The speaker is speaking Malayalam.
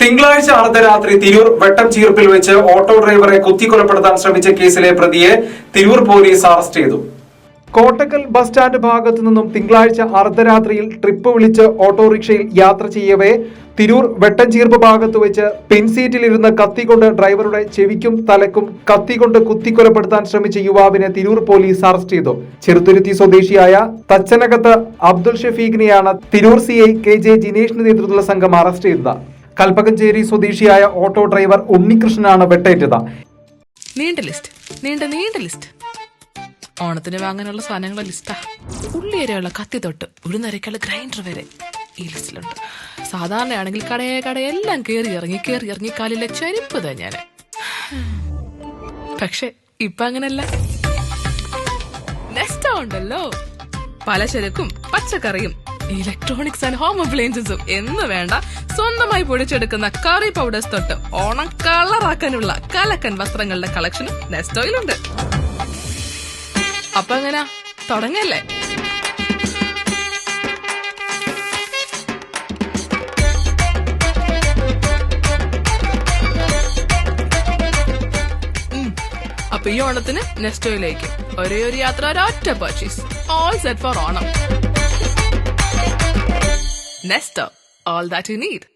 തിങ്കളാഴ്ച അർദ്ധരാത്രി തിരൂർ വെട്ടം ചീർപ്പിൽ വെച്ച് ഓട്ടോ ഡ്രൈവറെ കുത്തിക്കൊലപ്പെടുത്താൻ ശ്രമിച്ച കേസിലെ പ്രതിയെ തിരൂർ പോലീസ് അറസ്റ്റ് ചെയ്തു. കോട്ടക്കൽ ബസ് സ്റ്റാൻഡ് ഭാഗത്തു നിന്നും തിങ്കളാഴ്ച അർദ്ധരാത്രിയിൽ ട്രിപ്പ് വിളിച്ച് ഓട്ടോറിക്ഷയിൽ യാത്ര ചെയ്യവേ തിരൂർ വെട്ടംചീർപ്പ് ഭാഗത്ത് വെച്ച് പിൻസീറ്റിലിരുന്ന് കത്തികൊണ്ട് ഡ്രൈവറുടെ ചെവിക്കും തലക്കും കത്തികൊണ്ട് കുത്തിക്കൊലപ്പെടുത്താൻ ശ്രമിച്ച യുവാവിനെ തിരൂർ പോലീസ് അറസ്റ്റ് ചെയ്തു. ചെറുത്തുരുത്തി സ്വദേശിയായ Thachanakath Abdul ഷഫീഖിനെയാണ് Tirur C I K J ജിനേഷിന്റെ നേതൃത്വത്തിലുള്ള സംഘം അറസ്റ്റ് ചെയ്തത്. കൽപ്പകഞ്ചേരി സ്വദേശിയായ ഓട്ടോ ഡ്രൈവർ ഉണ്ണികൃഷ്ണനാണ് വെട്ടേറ്റത്. നീണ്ട ലിസ്റ്റ്. നീണ്ട നീണ്ട ലിസ്റ്റ്. ഓണത്തിന് വാങ്ങാനുള്ള സാധനങ്ങളുടെ ലിസ്റ്റാ. ഉള്ളി വരെയുള്ള കത്തി തൊട്ട് ഉഴുന്നരയ്ക്കുള്ള ഗ്രൈൻഡർ വരെ ഈ ലിസ്റ്റിലുണ്ട്. സാധാരണയാണെങ്കിൽ കടയെ കടയെല്ലാം കയറി ഇറങ്ങി കയറി ഇറങ്ങി കാലിലെ ചെരുപ്പ് ഞാൻ. പക്ഷെ ഇപ്പൊ അങ്ങനല്ല. നെസ്റ്റ ഉണ്ടല്ലോ. പലചരക്കും പച്ചക്കറിയും ഇലക്ട്രോണിക്സ് ആൻഡ് ഹോം അപ്ലയൻസസും എന്ന് വേണ്ട. സ്വന്തമായി പൊടിച്ചെടുക്കുന്ന കറി പൗഡേഴ്സ് തൊട്ട് ഓണം കളറാക്കാനുള്ള കലക്കൻ വസ്ത്രങ്ങളുടെ കളക്ഷനും നെസ്റ്റോയിലുണ്ട് അപ്പൊ എങ്ങനാ? തുടങ്ങല്ലേ. അപ്പൊ ഈ ഓണത്തിന് നെസ്റ്റോയിലേക്ക് ഒരേ ഒരു യാത്ര ഒരൊറ്റ purchase all set for Onam. Nesto all that you need